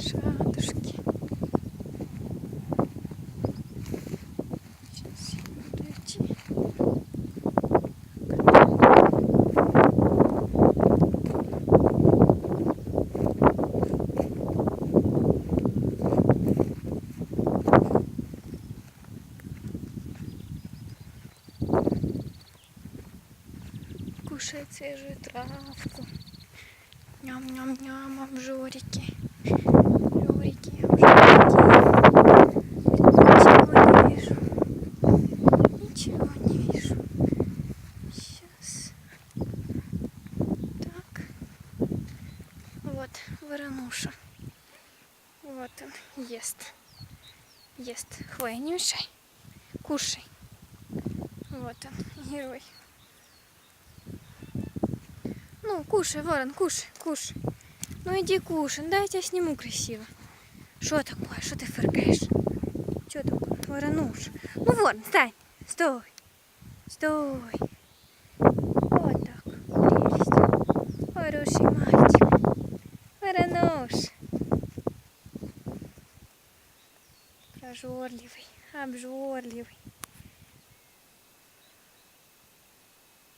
Лошадушки. Сейчас идти. Кушает свежую травку. Ням-ням-ням, обжорики. Обжорики, обжорики. Ничего не вижу. Ничего не вижу. Сейчас. Так. Вот, воронуша. Вот он, ест. Ест. Хвоя, не мешай. Кушай. Вот он, герой. Ну, кушай, ворон, кушай, кушай. Ну иди кушай, дай я тебя сниму красиво. Что такое? Что ты фыркаешь? Что такое? Воронуш. Ну, ворон, встань. Стой. Стой. Вот так. Прелесть. Хороший мальчик. Воронуш. Прожорливый, обжорливый.